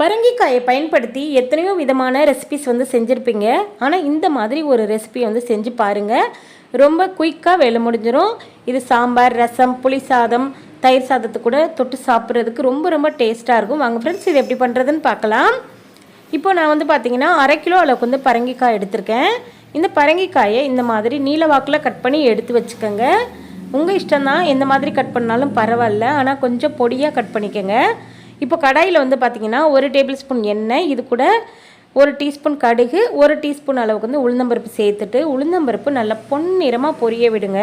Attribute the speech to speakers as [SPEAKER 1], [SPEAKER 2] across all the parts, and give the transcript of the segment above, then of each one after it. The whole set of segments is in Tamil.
[SPEAKER 1] பரங்கிக்காயை பயன்படுத்தி எத்தனையோ விதமான ரெசிபிஸ் வந்து செஞ்சுருப்பீங்க. ஆனால் இந்த மாதிரி ஒரு ரெசிபியை வந்து செஞ்சு பாருங்கள் ரொம்ப குயிக்காக வேலை முடிஞ்சிடும் இது சாம்பார் ரசம் புளி சாதம் தயிர் சாதத்தை கூட தொட்டு சாப்பிட்றதுக்கு ரொம்ப ரொம்ப டேஸ்ட்டாக இருக்கும். வாங்க ஃப்ரெண்ட்ஸ் இது எப்படி பண்ணுறதுன்னு பார்க்கலாம். இப்போ நான் வந்து பார்த்தீங்கன்னா அரை கிலோ அளவுக்கு வந்து பரங்கிக்காய் எடுத்திருக்கேன். இந்த பரங்கிக்காயை இந்த மாதிரி நீல வாக்கில் கட் பண்ணி எடுத்து வச்சுக்கோங்க. உங்கள் இஷ்டம் தான் எந்த மாதிரி கட் பண்ணாலும் பரவாயில்ல. ஆனால் கொஞ்சம் பொடியாக கட் பண்ணிக்கோங்க. இப்போ கடாயில் வந்து பார்த்தீங்கன்னா ஒரு டேபிள் ஸ்பூன் எண்ணெய் இது கூட ஒரு டீஸ்பூன் கடுகு ஒரு டீஸ்பூன் அளவுக்கு வந்து உளுந்தம்பருப்பு சேர்த்துட்டு உளுந்தம்பருப்பு நல்லா பொன்னிறமாக பொரிய விடுங்க.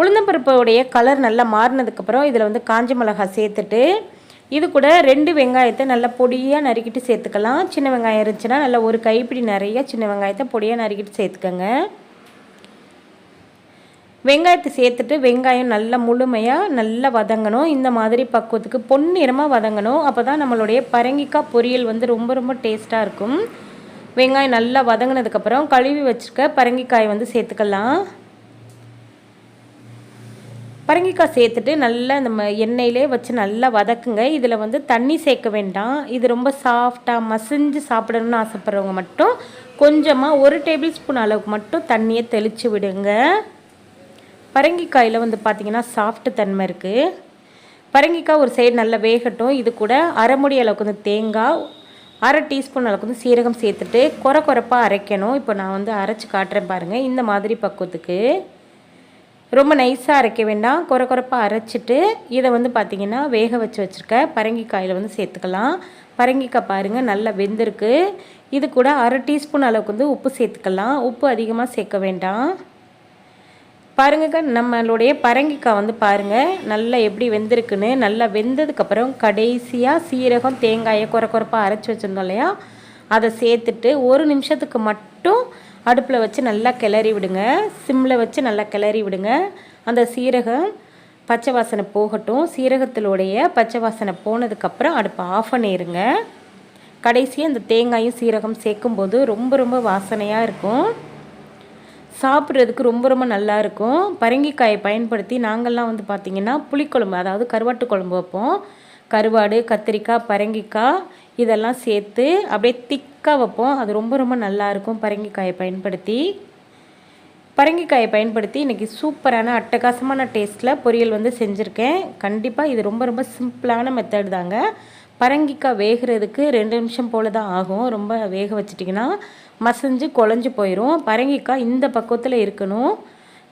[SPEAKER 1] உளுந்தம்பருப்போடைய கலர் நல்லா மாறினதுக்கப்புறம் இதில் வந்து காஞ்ச மிளகாய் சேர்த்துட்டு இது கூட ரெண்டு வெங்காயத்தை நல்லா பொடியாக நறுக்கிட்டு சேர்த்துக்கலாம். சின்ன வெங்காயம் இருந்துச்சுன்னா நல்லா ஒரு கைப்பிடி நிறைய சின்ன வெங்காயத்தை பொடியாக நறுக்கிட்டு சேர்த்துக்கோங்க. வெங்காயத்தை சேர்த்துட்டு வெங்காயம் நல்லா முழுமையாக நல்லா வதங்கணும். இந்த மாதிரி பக்குவத்துக்கு பொன்னிறமாக வதங்கணும். அப்போ தான் நம்மளுடைய பரங்கிக்காய் பொரியல் வந்து ரொம்ப ரொம்ப டேஸ்ட்டாக இருக்கும். வெங்காயம் நல்லா வதங்கினதுக்கப்புறம் கழுவி வச்சுருக்க பரங்கிக்காயை வந்து சேர்த்துக்கலாம். பரங்கிக்காய் சேர்த்துட்டு நல்லா நம்ம எண்ணெயிலே வச்சு நல்லா வதக்குங்க. இதில் வந்து தண்ணி சேர்க்க வேண்டாம். இது ரொம்ப சாஃப்டாக மசிஞ்சு சாப்பிடணும்னு ஆசைப்பட்றவங்க மட்டும் கொஞ்சமாக ஒரு டேபிள் ஸ்பூன் அளவுக்கு மட்டும் தண்ணியை தெளித்து விடுங்க. பரங்கிக்காயில் வந்து பார்த்திங்கன்னா சாஃப்ட் தன்மை இருக்குது பரங்கிக்காய் ஒரு சைடு நல்லா வேகட்டும். இது கூட அரை முடி அளவுக்கு வந்து தேங்காய் அரை டீஸ்பூன் அளவுக்கு வந்து சீரகம் சேர்த்துட்டு குறை குறைப்பாக அரைக்கணும். இப்போ நான் வந்து அரைச்சி காட்டுறேன் பாருங்கள் இந்த மாதிரி பக்குவத்துக்கு. ரொம்ப நைஸாக அரைக்க வேண்டாம். குறை குறைப்பாக அரைச்சிட்டு இதை வந்து பார்த்திங்கன்னா வேக வச்சு வச்சுருக்க பரங்கிக்காயில் வந்து சேர்த்துக்கலாம். பரங்கிக்காய் பாருங்கள் நல்லா வெந்திருக்கு. இது கூட அரை டீஸ்பூன் அளவுக்கு வந்து உப்பு சேர்த்துக்கலாம். உப்பு அதிகமாக சேர்க்க வேண்டாம். பாருங்கக்கா நம்மளுடைய பரங்கிக்காய் வந்து பாருங்கள் நல்லா எப்படி வெந்திருக்குன்னு நல்லா வெந்ததுக்கப்புறம் கடைசியாக சீரகம் தேங்காயை குறை குறைப்பாக அரைச்சி வச்சுருந்தோம் இல்லையா? அதை சேர்த்துட்டு ஒரு நிமிஷத்துக்கு மட்டும் அடுப்பில் வச்சு நல்லா கிளறி விடுங்க. சிம்மில் வச்சு நல்லா கிளறி விடுங்க. அந்த சீரகம் பச்சை வாசனை போகட்டும். சீரகத்திலுடைய பச்சை வாசனை போனதுக்கப்புறம் அடுப்பை ஆஃப் பண்ணிடுங்க கடைசியாக அந்த தேங்காயும் சீரகம் சேர்க்கும்போது ரொம்ப ரொம்ப வாசனையாக இருக்கும். சாப்பிட்றதுக்கு ரொம்ப ரொம்ப நல்லா இருக்கும் பரங்கிக்காயை பயன்படுத்தி நாங்கள்லாம் வந்து பார்த்திங்கன்னா புளிக்குழம்பு அதாவது கருவாட்டு குழம்பு வைப்போம். கருவாடு கத்திரிக்காய் பரங்கிக்காய் இதெல்லாம் சேர்த்து அப்படியே திக்காக வைப்போம். அது ரொம்ப ரொம்ப நல்லாயிருக்கும் பரங்கிக்காயை பயன்படுத்தி. பரங்கிக்காயை பயன்படுத்தி இன்றைக்கி சூப்பரான அட்டகாசமான டேஸ்ட்டில் பொரியல் வந்து செஞ்சுருக்கேன். கண்டிப்பாக இது ரொம்ப ரொம்ப சிம்பிளான மெத்தட் தாங்க. பரங்கிக்காய் வேகிறதுக்கு ரெண்டு நிமிஷம் போல் தான் ஆகும். ரொம்ப வேக வச்சிட்டிங்கன்னா மசிஞ்சு குழஞ்சி போயிடும் பரங்கிக்காய் இந்த பக்குவத்தில் இருக்கணும்.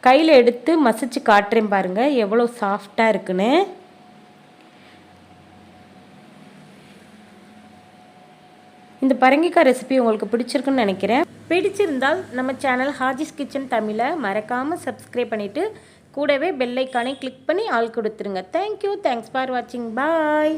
[SPEAKER 1] கையில் எடுத்து மசிச்சு காட்டுறேன் பாருங்கள் எவ்வளோ சாஃப்டாக இருக்குன்னு. இந்த பரங்கிக்காய் ரெசிபி உங்களுக்கு பிடிச்சிருக்குன்னு நினைக்கிறேன். பிடிச்சிருந்தால் நம்ம சேனல் ஹாஜிஸ் கிச்சன் தமிழை மறக்காமல் சப்ஸ்கிரைப் பண்ணிவிட்டு கூடவே பெல்லைக்கானே கிளிக் பண்ணி ஆள் கொடுத்துருங்க. தேங்க்யூ தேங்க்ஸ் ஃபார் வாட்சிங் பாய்